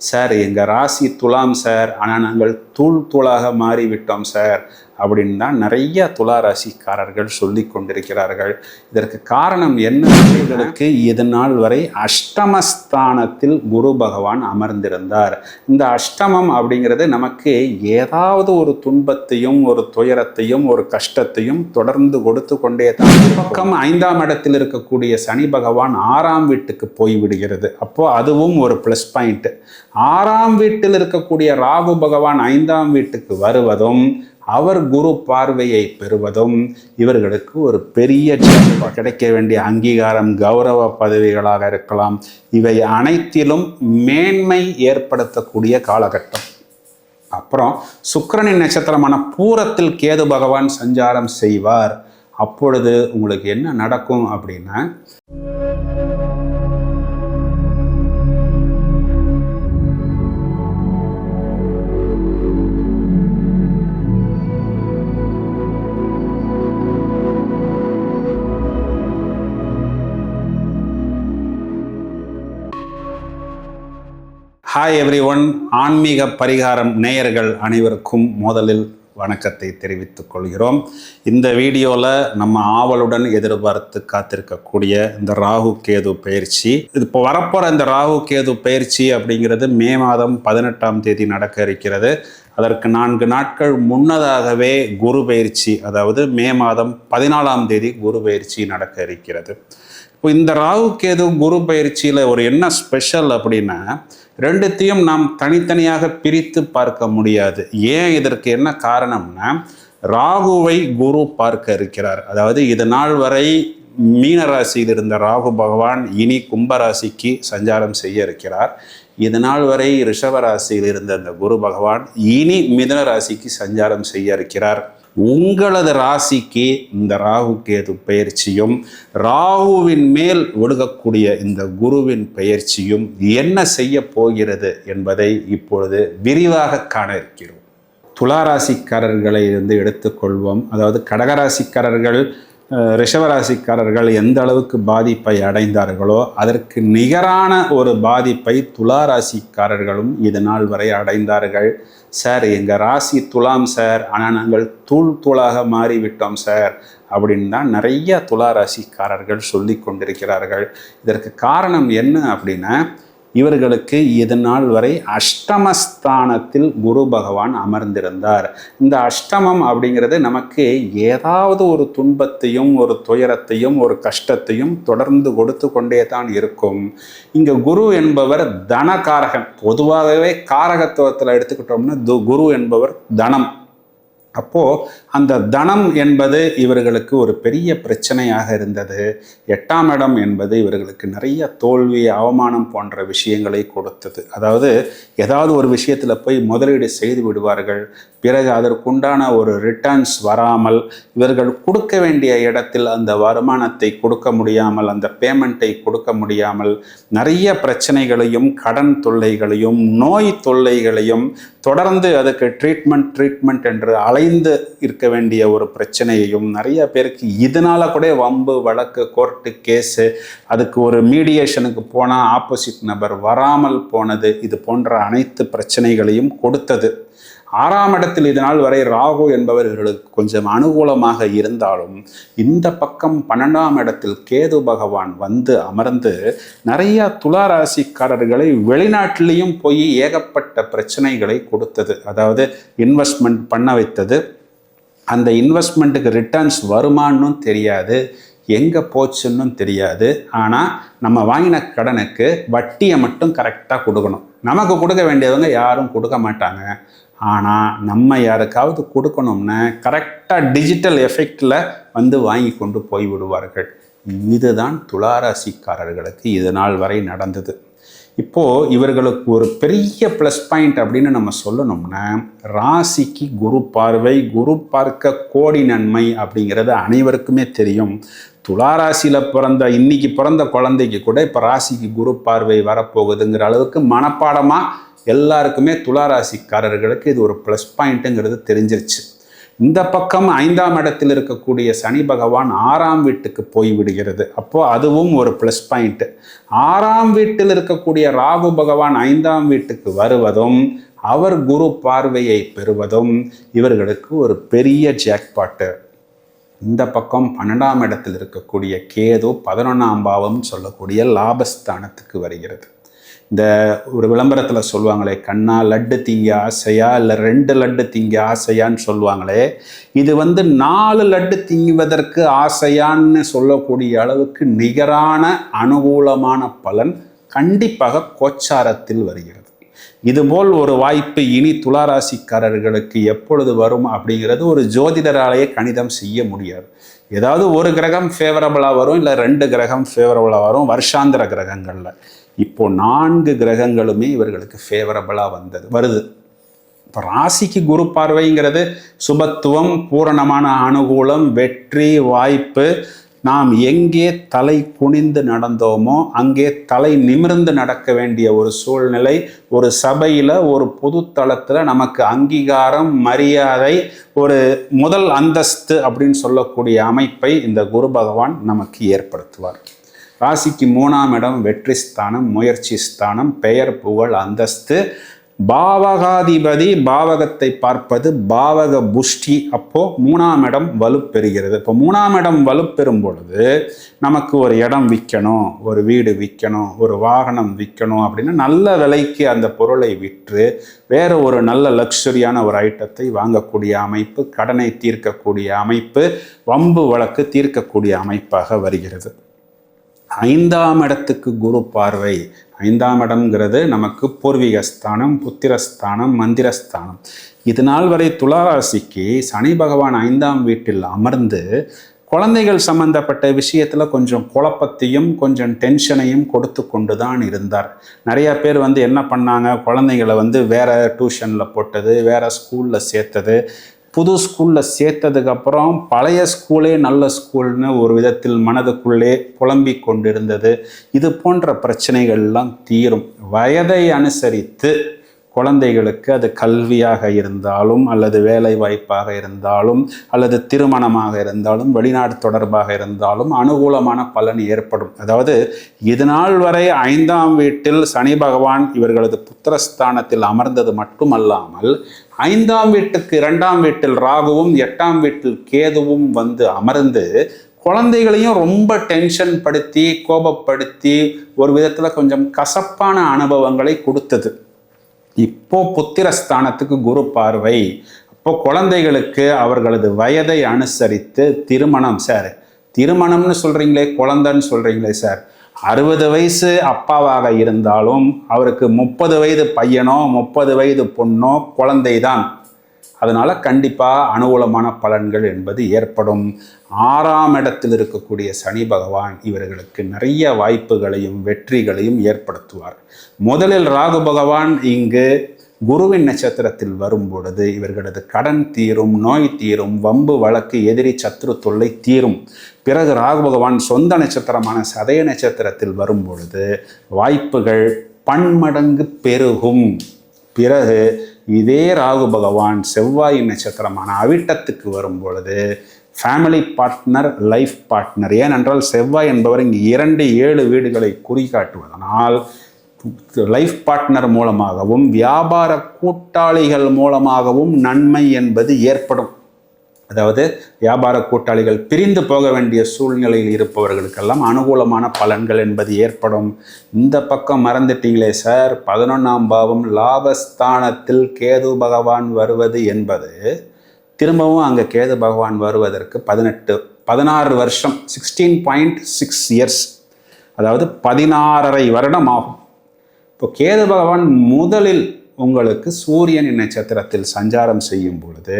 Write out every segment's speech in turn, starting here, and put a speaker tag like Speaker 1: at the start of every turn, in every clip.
Speaker 1: Sir எங்கள் ராசி துலாம் சார் ஆனால் நாங்கள் தூள் தூளாக மாறிவிட்டோம் சார். அப்படின்னு தான் நிறைய துளாராசிக்காரர்கள் சொல்லி கொண்டிருக்கிறார்கள். இதற்கு காரணம் என்னங்களுக்கு இது நாள் வரை அஷ்டமஸ்தானத்தில் குரு பகவான் அமர்ந்திருந்தார். இந்த அஷ்டமம் அப்படிங்கிறது நமக்கு ஏதாவது ஒரு துன்பத்தையும் ஒரு துயரத்தையும் ஒரு கஷ்டத்தையும் தொடர்ந்து கொடுத்து கொண்டே தான் பக்கம் ஐந்தாம் இடத்தில் இருக்கக்கூடிய சனி பகவான் ஆறாம் வீட்டுக்கு போய் விடுகிறது. அப்போ அதுவும் ஒரு ப்ளஸ் பாயிண்ட் ஆறாம் வீட்டில் இருக்கக்கூடிய ராகு பகவான் ஐந்தாம் வீட்டுக்கு வருவதும் அவர் குரு பார்வையை பெறுவதும் இவர்களுக்கு ஒரு பெரிய கிடைக்க வேண்டிய அங்கீகாரம் கௌரவ பதவிகளாக இருக்கலாம். இவை அனைத்திலும் மேன்மை ஏற்படுத்தக்கூடிய காலகட்டம். அப்புறம் சுக்கரனின் நட்சத்திரமான பூரத்தில் கேது பகவான் சஞ்சாரம் செய்வார். அப்பொழுது உங்களுக்கு என்ன நடக்கும் அப்படின்னா ஹாய் எவ்ரி ஒன் ஆன்மீக பரிகாரம் நேயர்கள் அனைவருக்கும் முதலில் வணக்கத்தை தெரிவித்துக் கொள்கிறோம். இந்த வீடியோவில் நம்ம ஆவலுடன் எதிர்பார்த்து காத்திருக்கக்கூடிய இந்த ராகு கேது பயிற்சி. இது இப்போ வரப்போகிற இந்த ராகு கேது பயிற்சி அப்படிங்கிறது மே மாதம் பதினெட்டாம் தேதி நடக்க இருக்கிறது. அதற்கு நான்கு நாட்கள் முன்னதாகவே குரு பயிற்சி அதாவது மே மாதம் பதினாலாம் தேதி குரு பயிற்சி நடக்க இருக்கிறது. இப்போ இந்த ராகு கேது குரு பயிற்சியில் ஒரு என்ன ஸ்பெஷல் அப்படின்னா ரெண்டுத்தையும் நாம் தனித்தனியாக பிரித்து பார்க்க முடியாது. ஏன் இதற்கு என்ன காரணம்னா ராகுவை குரு பார்க்க இருக்கிறார். அதாவது இது நாள் வரை மீன ராசியில் இருந்த ராகு பகவான் இனி கும்பராசிக்கு சஞ்சாரம் செய்ய இருக்கிறார். இது நாள் வரை ரிஷப ராசியில் இருந்த அந்த குரு பகவான் இனி மிதன ராசிக்கு சஞ்சாரம் செய்ய இருக்கிறார். உங்களது ராசிக்கு இந்த ராகு கேது பயிற்சியும் ராகுவின் மேல் ஒழுகக்கூடிய இந்த குருவின் பயிற்சியும் என்ன செய்ய போகிறது என்பதை இப்பொழுது விரிவாக காண இருக்கிறோம். துளாராசிக்காரர்களை இருந்து எடுத்துக்கொள்வோம். அதாவது கடகராசிக்காரர்கள் ரிஷவராசிக்காரர்கள் எந்த அளவுக்கு பாதிப்பை அடைந்தார்களோ அதற்கு நிகரான ஒரு பாதிப்பை துளாராசிக்காரர்களும் இது நாள் வரை அடைந்தார்கள். சார் எங்கள் ராசி துலாம் சார் ஆனால் நாங்கள் தூள் தூளாக மாறிவிட்டோம் சார் அப்படின்னு தான் நிறைய துலா ராசிக்காரர்கள் சொல்லி கொண்டிருக்கிறார்கள். இதற்கு காரணம் என்ன அப்படின்னா இவர்களுக்கு இது நாள் வரை அஷ்டமஸ்தானத்தில் குரு பகவான் அமர்ந்திருந்தார். இந்த அஷ்டமம் அப்படிங்கிறது நமக்கு ஏதாவது ஒரு துன்பத்தையும் ஒரு துயரத்தையும் ஒரு கஷ்டத்தையும் தொடர்ந்து கொடுத்து கொண்டே தான் இருக்கும். இங்கே குரு என்பவர் தனகாரகன். பொதுவாகவே காரகத்துவத்தில் எடுத்துக்கிட்டோம்னா து- குரு என்பவர் தனம். அப்போது அந்த தனம் என்பது இவர்களுக்கு ஒரு பெரிய பிரச்சனையாக இருந்தது. எட்டாம் இடம் என்பது இவர்களுக்கு நிறைய தோல்வி அவமானம் போன்ற விஷயங்களை கொடுத்தது. அதாவது ஏதாவது ஒரு விஷயத்தில் போய் முதலீடு செய்து விடுவார்கள். பிறகு அதற்குண்டான ஒரு ரிட்டர்ன்ஸ் வராமல் இவர்கள் கொடுக்க வேண்டிய இடத்தில் அந்த வருமானத்தை கொடுக்க முடியாமல் அந்த பேமெண்ட்டை கொடுக்க முடியாமல் நிறைய பிரச்சனைகளையும் கடன் தொல்லைகளையும் நோய் தொல்லைகளையும் தொடர்ந்து அதுக்கு ட்ரீட்மெண்ட் ட்ரீட்மெண்ட் என்று அலைந்து இருக்க வேண்டிய ஒரு பிரச்சனையையும் நிறைய பேருக்கு இதனால கூட வம்பு வழக்கு கோர்ட்டு கேஸு அதுக்கு ஒரு மீடியேஷனுக்கு போனால் ஆப்போசிட் நபர் வராமல் போனது இது போன்ற அனைத்து பிரச்சனைகளையும் கொடுத்தது. ஆறாம் இடத்தில் இதனால் வரை ராகு என்பவர் இவர்களுக்கு கொஞ்சம் அனுகூலமாக இருந்தாலும் இந்த பக்கம் பன்னெண்டாம் இடத்தில் கேது பகவான் வந்து அமர்ந்து நிறைய துளாராசிக்காரர்களை வெளிநாட்டிலையும் போய் ஏகப்பட்ட பிரச்சனைகளை கொடுத்தது. அதாவது இன்வெஸ்ட்மெண்ட் பண்ண வைத்தது. அந்த இன்வெஸ்ட்மெண்ட்டுக்கு ரிட்டர்ன்ஸ் வருமானு தெரியாது. எங்கே போச்சுன்னு தெரியாது. ஆனால் நம்ம வாங்கின கடனுக்கு வட்டியை மட்டும் கரெக்டாக கொடுக்கணும். நமக்கு கொடுக்க வேண்டியவங்க யாரும் கொடுக்க மாட்டாங்க. ஆனால் நம்ம யாருக்காவது கொடுக்கணும்னா கரெக்டாக டிஜிட்டல் எஃபெக்டில் வந்து வாங்கி கொண்டு போய் விடுவார்கள். இதுதான் துளாராசிக்காரர்களுக்கு இது நாள் வரை நடந்தது. இப்போது இவர்களுக்கு ஒரு பெரிய ப்ளஸ் பாயிண்ட் அப்படின்னு நம்ம சொல்லணும்னா ராசிக்கு குரு பார்வை குரு பார்க்க கோடி நன்மை அப்படிங்கிறது அனைவருக்குமே தெரியும். துளாராசியில் பிறந்த இன்னைக்கு பிறந்த குழந்தைக்கு கூட இப்போ ராசிக்கு குரு பார்வை வரப்போகுதுங்கிற அளவுக்கு மனப்பாடமாக எல்லாருக்குமே துளாராசிக்காரர்களுக்கு இது ஒரு ப்ளஸ் பாயிண்ட்டுங்கிறது தெரிஞ்சிருச்சு. இந்த பக்கம் ஐந்தாம் இடத்தில் இருக்கக்கூடிய சனி பகவான் ஆறாம் வீட்டுக்கு போய் விடுகிறது. அப்போது அதுவும் ஒரு ப்ளஸ் பாயிண்ட்டு ஆறாம் வீட்டில் இருக்கக்கூடிய ராகு பகவான் ஐந்தாம் வீட்டுக்கு வருவதும் அவர் குரு பார்வையை பெறுவதும் இவர்களுக்கு ஒரு பெரிய ஜாக்பாட்டு இந்த பக்கம் பன்னெண்டாம் இடத்தில் இருக்கக்கூடிய கேது பதினொன்றாம் பாவம் சொல்லக்கூடிய லாபஸ்தானத்துக்கு வருகிறது. இந்த ஒரு விளம்பரத்தில் சொல்லுவாங்களே கண்ணா லட்டு திங்க ஆசையா? இல்லை ரெண்டு லட்டு திங்க ஆசையான்னு சொல்லுவாங்களே? இது வந்து நாலு லட்டு திங்குவதற்கு ஆசையான்னு சொல்லக்கூடிய அளவுக்கு நிகரான அனுகூலமான பலன் கண்டிப்பாக கோச்சாரத்தில் வருகிறது. இதுபோல் ஒரு வாய்ப்பு இனி துளாராசிக்காரர்களுக்கு எப்பொழுது வரும் அப்படிங்கிறது ஒரு ஜோதிடராலேயே கணிதம் செய்ய முடியாது. ஏதாவது ஒரு கிரகம் ஃபேவரபுளாக வரும் இல்லை ரெண்டு கிரகம் ஃபேவரபுளாக வரும் வருஷாந்திர கிரகங்களில். இப்போ நான்கு கிரகங்களுமே இவர்களுக்கு ஃபேவரபுளாக வந்தது வருது. இப்போ ராசிக்கு குரு பார்வைங்கிறது சுபத்துவம் பூரணமான அனுகூலம் வெற்றி வாய்ப்பு. நாம் எங்கே தலை குனிந்து நடந்தோமோ அங்கே தலை நிமிர்ந்து நடக்க வேண்டிய ஒரு சூழ்நிலை ஒரு சபையில் ஒரு பொது தளத்தில் நமக்கு அங்கீகாரம் மரியாதை ஒரு முதல் அந்தஸ்து அப்படின்னு சொல்லக்கூடிய அமைப்பை இந்த குரு பகவான் நமக்கு ஏற்படுத்துவார். ராசிக்கு மூணாம் இடம் வெற்றி ஸ்தானம் முயற்சி ஸ்தானம் பெயர் புகழ் அந்தஸ்து. பாவகாதிபதி பாவகத்தை பார்ப்பது பாவக புஷ்டி. அப்போ மூணாம் இடம் வலுப்பெறுகிறது இப்போ மூணாம் இடம் வலுப்பெறும் பொழுது நமக்கு ஒரு இடம் விற்கணும் ஒரு வீடு விற்கணும் ஒரு வாகனம் விற்கணும் அப்படின்னா நல்ல விலைக்கு அந்த பொருளை விற்று வேற ஒரு நல்ல லக்ஸரியான ஒரு ஐட்டத்தை வாங்கக்கூடிய அமைப்பு கடனை தீர்க்கக்கூடிய அமைப்பு வம்பு வழக்கு தீர்க்கக்கூடிய அமைப்பாக வருகிறது. ஐந்தாம் இடத்துக்கு குரு பார்வை. ஐந்தாம் இடம்ங்கிறது நமக்கு பூர்வீகஸ்தானம் புத்திரஸ்தானம் மந்திரஸ்தானம். இது நாள் வரை துளாராசிக்கு சனி பகவான் ஐந்தாம் வீட்டில் அமர்ந்து குழந்தைகள் சம்பந்தப்பட்ட விஷயத்தில் கொஞ்சம் குழப்பத்தையும் கொஞ்சம் டென்ஷனையும் கொடுத்து கொண்டு தான் இருந்தார். நிறையா பேர் வந்து என்ன பண்ணாங்க? குழந்தைகளை வந்து வேற டியூஷனில் போட்டது வேற ஸ்கூலில் சேர்த்தது. புது ஸ்கூலில் சேர்த்ததுக்கப்புறம் பழைய ஸ்கூலே நல்ல ஸ்கூல்னு ஒரு விதத்தில் மனதுக்குள்ளே புலம்பி கொண்டிருந்தது. இது போன்ற பிரச்சனைகள்லாம் தீரும். வயதை அனுசரித்து குழந்தைகளுக்கு அது கல்வியாக இருந்தாலும் அல்லது வேலை வாய்ப்பாக இருந்தாலும் அல்லது திருமணமாக இருந்தாலும் வெளிநாடு தொடர்பாக இருந்தாலும் அனுகூலமான பலன் ஏற்படும். அதாவது இதுநாள் வரை ஐந்தாம் வீட்டில் சனி பகவான் இவர்களது புத்திரஸ்தானத்தில் அமர்ந்தது மட்டுமல்லாமல் ஐந்தாம் வீட்டுக்கு இரண்டாம் வீட்டில் ராகுவும் எட்டாம் வீட்டில் கேதுவும் வந்து அமர்ந்து குழந்தைகளையும் ரொம்ப டென்ஷன் படுத்தி கோபப்படுத்தி ஒரு விதத்தில் கொஞ்சம் கசப்பான அனுபவங்களை கொடுத்தது. இப்போ புத்திரஸ்தானத்துக்கு குரு பார்வை. இப்போ குழந்தைகளுக்கு அவர்களது வயதை அனுசரித்து திருமணம் சார். திருமணம்னு சொல்கிறீங்களே குழந்தைன்னு சொல்கிறீங்களே சார். அறுபது வயசு அப்பாவாக இருந்தாலும் அவருக்கு முப்பது வயது பையனோ முப்பது வயது பொண்ணோ குழந்தை தான் அதனால் கண்டிப்பாக அனுகூலமான பலன்கள் என்பது ஏற்படும். ஆறாம் இடத்தில் இருக்கக்கூடிய சனி பகவான் இவர்களுக்கு நிறைய வாய்ப்புகளையும் வெற்றிகளையும் ஏற்படுத்துவார். முதலில் ராகு பகவான் இங்கு குருவின் நட்சத்திரத்தில் வரும் பொழுது இவர்களது கடன் தீரும் நோய் தீரும் வம்பு வழக்கு எதிரி சத்ரு தொல்லை தீரும். பிறகு ராகு பகவான் சொந்த நட்சத்திரமான சதய நட்சத்திரத்தில் வரும் பொழுது வாய்ப்புகள் பன்மடங்கு பெருகும். பிறகு இதே ராகு பகவான் செவ்வாய் நட்சத்திரமான அவிட்டத்துக்கு வரும் பொழுது ஃபேமிலி பார்ட்னர் லைஃப் பார்ட்னர் ஏனென்றால் செவ்வாய் என்பவர் இங்கு இரண்டு ஏழு வீடுகளை குறிகாட்டுவதனால் லைஃப் பார்ட்னர் மூலமாகவும் வியாபார கூட்டாளிகள் மூலமாகவும் நன்மை என்பது ஏற்படும். அதாவது வியாபார கூட்டாளிகள் பிரிந்து போக வேண்டிய சூழ்நிலையில் இருப்பவர்களுக்கெல்லாம் அனுகூலமான பலன்கள் என்பது ஏற்படும். இந்த பக்கம் மறந்துட்டீங்களே சார். பதினொன்றாம் பாவம் லாபஸ்தானத்தில் கேது பகவான் வருவது என்பது திரும்பவும் அங்கே கேது பகவான் வருவதற்கு பதினெட்டு பதினாறு வருஷம் சிக்ஸ்டீன் பாயிண்ட் சிக்ஸ் இயர்ஸ் அதாவது பதினாறரை வருடம் ஆகும். இப்போ கேது பகவான் முதலில் உங்களுக்கு சூரியன் நட்சத்திரத்தில் சஞ்சாரம் செய்யும் பொழுது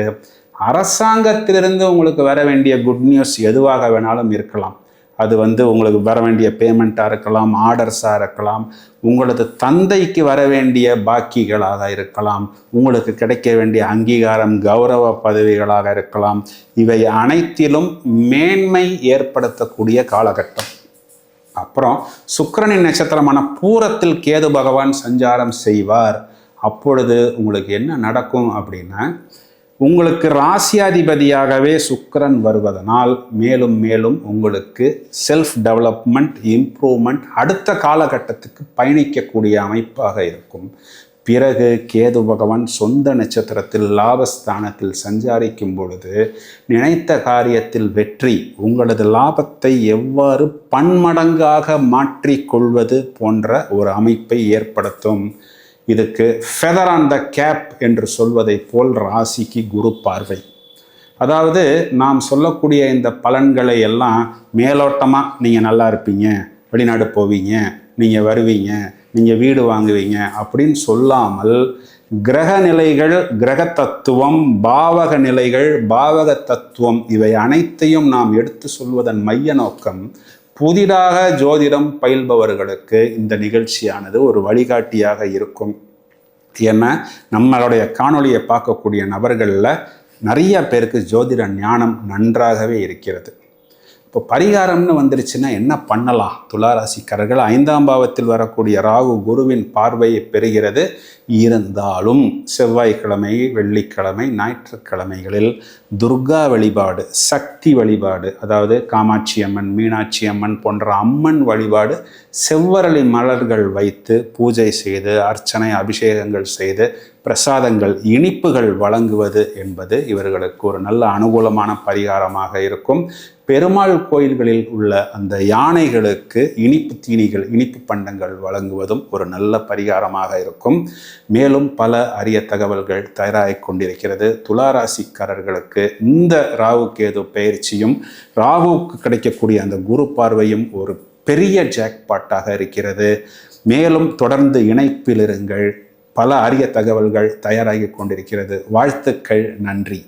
Speaker 1: அரசாங்கத்திலிருந்து உங்களுக்கு வர வேண்டிய குட் நியூஸ் எதுவாக வேணாலும் இருக்கலாம். அது வந்து உங்களுக்கு வர வேண்டிய பேமெண்ட்டாக இருக்கலாம் ஆர்டர்ஸாக இருக்கலாம் உங்களது தந்தைக்கு வர வேண்டிய பாக்கிகளாக இருக்கலாம் உங்களுக்கு கிடைக்க வேண்டிய அங்கீகாரம் கௌரவ பதவிகளாக இருக்கலாம். இவை அனைத்திலும் மேன்மை ஏற்படுத்தக்கூடிய காலகட்டம். அப்புறம் சுக்கரனின் நட்சத்திரமான பூரத்தில் கேது பகவான் சஞ்சாரம் செய்வார். அப்பொழுது உங்களுக்கு என்ன நடக்கும் அப்படின்னா உங்களுக்கு ராசியாதிபதியாகவே சுக்கரன் வருவதனால் மேலும் மேலும் உங்களுக்கு செல்ஃப் டெவலப்மெண்ட் இம்ப்ரூவ்மெண்ட் அடுத்த காலகட்டத்துக்கு பயணிக்கக்கூடிய அமைப்பாக இருக்கும். பிறகு கேது பகவான் சொந்த நட்சத்திரத்தில் லாபஸ்தானத்தில் சஞ்சாரிக்கும் பொழுது நினைத்த காரியத்தில் வெற்றி உங்களது லாபத்தை எவ்வாறு பன்மடங்காக மாற்றிக்கொள்வது போன்ற ஒரு அமைப்பை ஏற்படுத்தும். இதுக்கு ஃபெதர் ஆன் த கேப் என்று சொல்வதைப் போல் ராசிக்கு குரு பார்வை. அதாவது நாம் சொல்லக்கூடிய இந்த பலன்களை எல்லாம் மேலோட்டமாக நீங்கள் நல்லா இருப்பீங்க வெளிநாடு போவீங்க நீங்கள் வருவீங்க நீங்கள் வீடு வாங்குவீங்க அப்படின்னு சொல்லாமல் கிரக நிலைகள் கிரக தத்துவம் பாவக நிலைகள் பாவக தத்துவம் இவை அனைத்தையும் நாம் எடுத்து சொல்வதன் மைய நோக்கம் புதிதாக ஜோதிடம் பயில்பவர்களுக்கு இந்த நிகழ்ச்சியானது ஒரு வழிகாட்டியாக இருக்கும். ஏன்னா நம்மளுடைய காணொளியை பார்க்கக்கூடிய நபர்களில் நிறைய பேருக்கு ஜோதிட ஞானம் நன்றாகவே இருக்கிறது. இப்போ பரிகாரம்னு வந்துருச்சுன்னா என்ன பண்ணலாம்? துளாராசிக்காரர்கள் ஐந்தாம் பாவத்தில் வரக்கூடிய ராகு குருவின் பார்வையை பெறுகிறது. இருந்தாலும் செவ்வாய்க்கிழமை வெள்ளிக்கிழமை ஞாயிற்றுக்கிழமைகளில் துர்கா வழிபாடு சக்தி வழிபாடு அதாவது காமாட்சி அம்மன் மீனாட்சி அம்மன் போன்ற அம்மன் வழிபாடு செவ்வரளி மலர்கள் வைத்து பூஜை செய்து அர்ச்சனை அபிஷேகங்கள் செய்து பிரசாதங்கள் இனிப்புகள் வழங்குவது என்பது இவர்களுக்கு ஒரு நல்ல அனுகூலமான பரிகாரமாக இருக்கும். பெருமாள் கோயில்களில் உள்ள அந்த யானைகளுக்கு இனிப்பு தீனிகள் இனிப்பு பண்டங்கள் வழங்குவதும் ஒரு நல்ல பரிகாரமாக இருக்கும். மேலும் பல அரிய தகவல்கள் தயாராகிக் கொண்டிருக்கிறது. துளாராசிக்காரர்களுக்கு இந்த ராகு கேது பயிற்சியும் ராகுவுக்கு கிடைக்கக்கூடிய அந்த குரு பார்வையும் ஒரு பெரிய ஜாக்பாட்டாக இருக்கிறது. மேலும் தொடர்ந்து இணைப்பில் இருங்கள். பல அரிய தகவல்கள் தயாராகி கொண்டிருக்கிறது. வாழ்த்துக்கள். நன்றி.